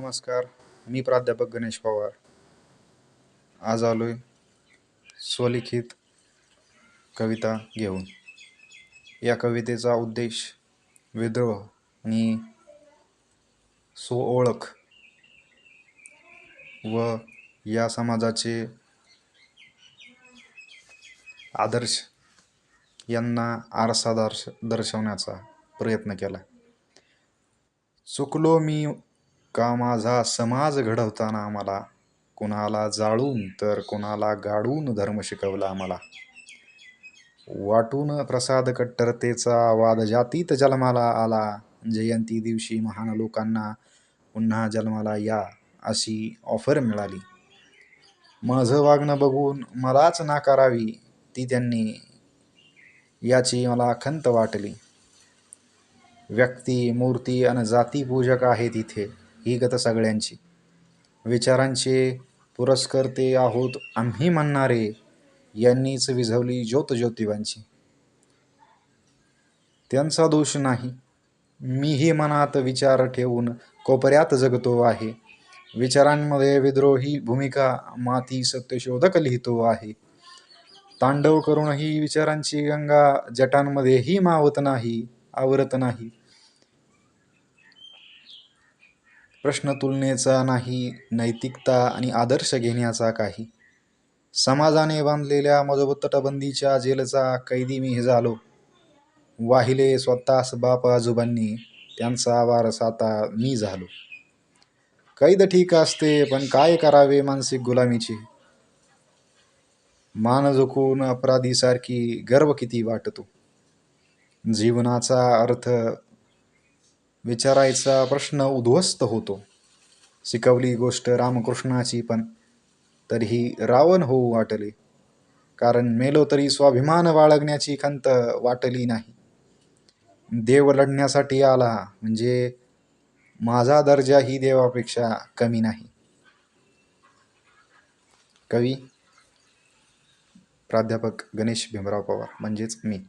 नमस्कार मी प्राध्यापक गणेश पवार. आज आलोय स्वलिखित कविता घेऊन. या कवितेचा उद्देश विद्रोह आणि स्वओळख व या समाजाचे आदर्श यांना आरसा दर्श दर्शवण्याचा प्रयत्न केला. चुकलो मी का माझा समाज घडवताना आम्हाला? कुणाला जाळून तर कुणाला गाडून धर्म शिकवला आम्हाला? वाटून प्रसाद कट्टरतेचा वाद जातीत जन्माला आला. जयंती दिवशी महान लोकांना पुन्हा जन्माला या अशी ऑफर मिळाली. माझं वागणं बघून मलाच नाकारावी ती त्यांनी याची मला खंत वाटली. व्यक्ती मूर्ती आणि जाती पूजक आहेत इथे ही गत सगळ्यांची. विचारांचे पुरस्कर्ते आहोत आम्ही म्हणणारे यांनीच विझवली ज्योत ज्योतिबांची त्यांचा दोष नाही. मीही मनात विचार ठेवून कोपऱ्यात जगतो आहे. विचारांमध्ये विद्रोही भूमिका माती सत्यशोधक लिहितो आहे. तांडव करूनही विचारांची गंगा जटांमध्येही मावत नाही आवरत नाही. प्रश्न तुलनेचा नाही नैतिकता आणि आदर्श घेण्याचा काही. समाजाने बांधलेल्या मजबूत तटबंदीच्या जेलचा कैदी मी झालो. वाहिले स्वतःच बाप आजोबांनी त्यांचा वारस आता मी झालो. कैद ठीक असते पण काय करावे मानसिक गुलामीची? मान झुकून अपराधीसारखी गर्व किती वाटतो? जीवनाचा अर्थ विचारायचा प्रश्न उद्ध्वस्त होतो. शिकवली गोष्ट रामकृष्णाची पण तरीही रावण होऊ वाटले. कारण मेलो तरी स्वाभिमान बाळगण्याची खंत वाटली नाही. देव लढण्यासाठी आला म्हणजे माझा दर्जा ही देवापेक्षा कमी नाही. कवी प्राध्यापक गणेश भीमराव पवार म्हणजेच मी.